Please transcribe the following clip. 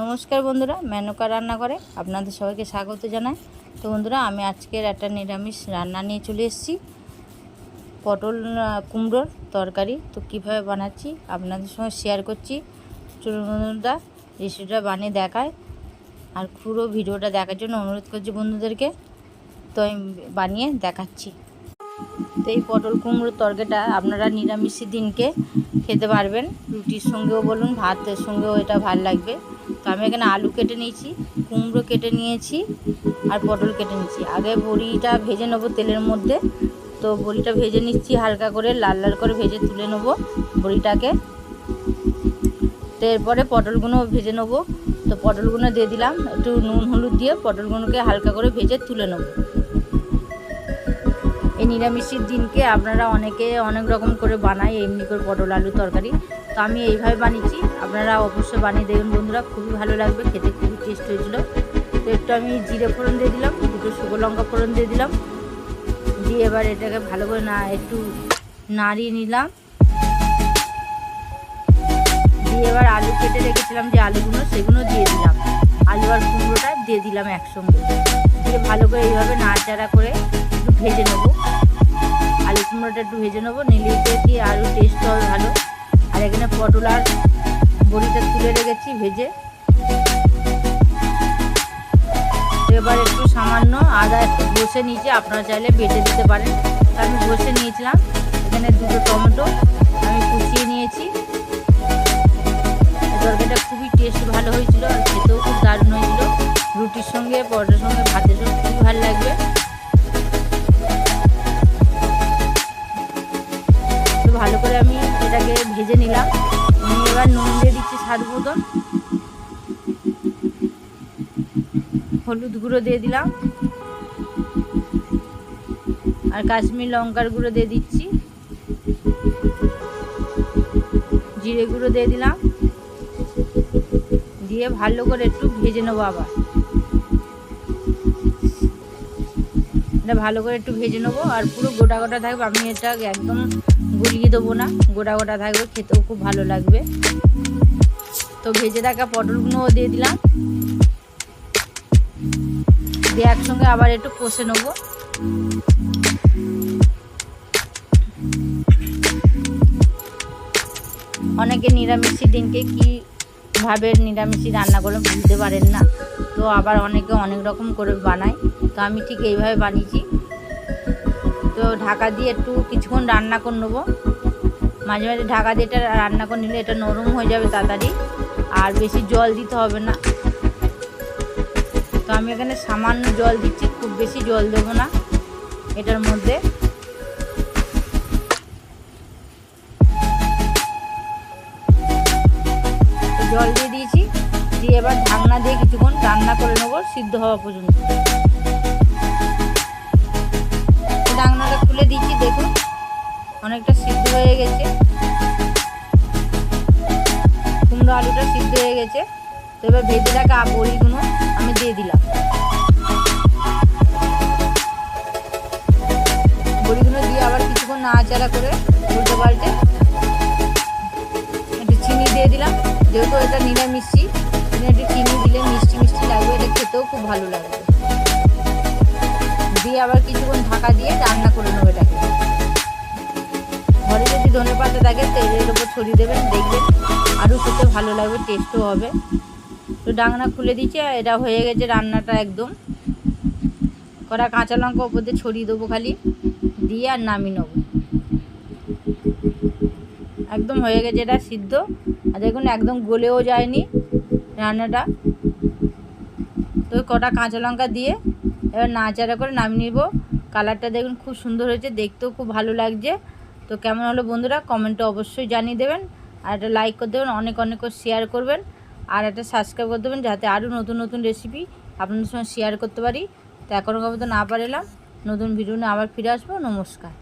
নমস্কার বন্ধুরা, মেনকা রান্না করে আপনাদের সবাইকে স্বাগত জানাই। তো বন্ধুরা, আমি আজকের একটা নিরামিষ রান্না নিয়ে চলে এসেছি। পটল কুমড়োর তরকারি। তো কীভাবে বানাচ্ছি আপনাদের সঙ্গে শেয়ার করছি। চলুন বন্ধুরা রেসিপিটা বানিয়ে দেখায় আর পুরো ভিডিওটা দেখার জন্য অনুরোধ করছি বন্ধুদেরকে। তো আমি বানিয়ে দেখাচ্ছি। তো এই পটল কুমড়োর তরকারিটা আপনারা নিরামিষের দিনকে খেতে পারবেন। রুটির সঙ্গেও বলুন, ভাতের সঙ্গেও এটা ভালো লাগবে। তো আমি এখানে আলু কেটে নিয়েছি, কুমড়ো কেটে নিয়েছি আর পটল কেটে নিয়েছি। আগে বড়িটা ভেজে নেব তেলের মধ্যে। তো বড়িটা ভেজে নিচ্ছি, হালকা করে লাল লাল করে ভেজে তুলে নেব বড়িটাকে। তো এরপরে পটলগুলো ভেজে নেব। তো পটলগুলো দিয়ে দিলাম, একটু নুন হলুদ দিয়ে পটলগুলোকে হালকা করে ভেজে তুলে নেব। এই নিরামিষের দিনকে আপনারা অনেকে অনেক রকম করে বানায়, এমনি করে পটল, আলু তরকারি। তো আমি এইভাবে বানিয়েছি। আপনারা অবশ্যই বানিয়ে দেবেন বন্ধুরা, খুবই ভালো লাগবে, খেতে খুবই টেস্ট হয়েছিল। তো একটু আমি জিরে ফোড়ন দিয়ে দিলাম, দুটো শুকনো লঙ্কা ফোড়ন দিয়ে দিলাম। দিয়ে এবার এটাকে ভালো করে না, একটু নাড়িয়ে নিলাম। দিয়ে এবার আলু কেটে রেখেছিলাম যে আলুগুলো, সেগুলো দিয়ে দিলাম। আলু আর কুমড়োটা দিয়ে দিলাম একসঙ্গে। দিয়ে ভালো করে এইভাবে নাড়াচাড়া করে একটু ভেজে নেব। একটু ভেজে নেব নিলিতে দিয়ে আলু টেস্ট হবে ভালো। আর এখানে পটল আর বড়িটা তুলে রেখেছি ভেজে। এবার একটু সামান্য আদা একটু বসে নিয়েছি, আপনারা চাইলে বেটে দিতে পারেন। আমি বসে নিয়েছিলাম, এখানে দুটো টমেটো আমি কুচিয়ে নিয়েছি। তরকারিটা খুবই টেস্ট ভালো হয়েছিল আর খেতেও খুব দারুণ হয়েছিল। রুটির সঙ্গে, পরোটার সঙ্গে, ভাতের সঙ্গে খুবই ভালো লাগবে। ভালো করে আমি এটাকে ভেজে নিলাম। নিয়ে এবার নুন দিয়ে দিচ্ছি স্বাদ মতন। হলুদ গুঁড়ো দিয়ে দিলাম। আর কাশ্মীর লঙ্কার গুঁড়ো দিয়ে দিচ্ছি। জিরে গুঁড়ো দিয়ে দিলাম। দিয়ে ভালো করে একটু ভেজে নেব আবার। এটা ভালো করে একটু ভেজে নেব আর পুরো গোটা গোটা থাকবে। আমি এটা একদম গুলিয়ে দেবো না। গোটা গোটা থাকবে, খেতেও খুব ভালো লাগবে। তো ভেজে থাকা পটলগুলোও দিয়ে দিলাম। দিয়ে একসঙ্গে আবার একটু কষে নেব। অনেকে নিরামিষের দিনকে কীভাবে নিরামিষই রান্না করে বুঝতে পারেন না। তো আবার অনেকে অনেক রকম করে বানায়। তো আমি ঠিক এইভাবে বানিয়েছি। তো ঢাকা দিয়ে একটু কিছুক্ষণ রান্না করে নেব। মাঝে মাঝে ঢাকা দিয়ে এটা রান্না করে নিলে এটা নরম হয়ে যাবে তাড়াতাড়ি, আর বেশি জল দিতে হবে না। তো আমি এখানে সামান্য জল দিচ্ছি, খুব বেশি জল দেবো না এটার মধ্যে। জল দিয়ে দিয়েছি, দিয়ে এবার ঢাকনা দিয়ে কিছুক্ষণ রান্না করে নেব, সিদ্ধ হওয়া পর্যন্ত। অনেকটা সিদ্ধ হয়ে গেছে। কুমড়ো আলুটা সিদ্ধ হয়ে গেছে। তো এবার ভেজে রাখা বড়িগুলো আমি দিয়ে দিলাম। বড়িগুলো দিয়ে আবার কিছুক্ষণ নাড়াচাড়া করে উল্টে পাল্টে একটু চিনি দিয়ে দিলাম। যেহেতু এটা নিরামিষি একটু চিনি দিলে মিষ্টি মিষ্টি লাগবে, এটা খেতেও খুব ভালো লাগবে। দিয়ে আবার কিছুক্ষণ ঢাকা দিয়ে রান্না করে নেব এটাকে। ঘরে যদি ধনে পাতা থাকে তেলের ওপর ছড়িয়ে দেবেন, দেখবেন আরও খেতে ভালো লাগবে টেস্টও হবে। তো ডাংনা খুলে দিচ্ছে এটা হয়ে গেছে রান্নাটা একদম। কটা কাঁচা লঙ্কা ওপর দিয়ে ছড়িয়ে দেবো খালি, দিয়ে আর নামিয়ে নেব। একদম হয়ে গেছে এটা সিদ্ধ। আর দেখুন, একদম গলেও যায়নি রান্নাটা। তো কটা কাঁচা লঙ্কা দিয়ে এবার নাচাড়া করে নামিয়ে নিব। কালারটা দেখুন খুব সুন্দর হয়েছে, দেখতেও খুব ভালো লাগছে। তো কেমন হলো বন্ধুরা? কমেন্টে অবশ্যই জানিয়ে দেবেন। আর একটা লাইক করে দেবেন, অনেক অনেক শেয়ার করবেন। আর একটা সাবস্ক্রাইব করে দেবেন, যাতে আরও নতুন নতুন রেসিপি আপনাদের সঙ্গে শেয়ার করতে পারি। তো এখনও পর্যন্ত না পারলাম নতুন ভিডিও নিয়ে আবার ফিরে আসব। নমস্কার।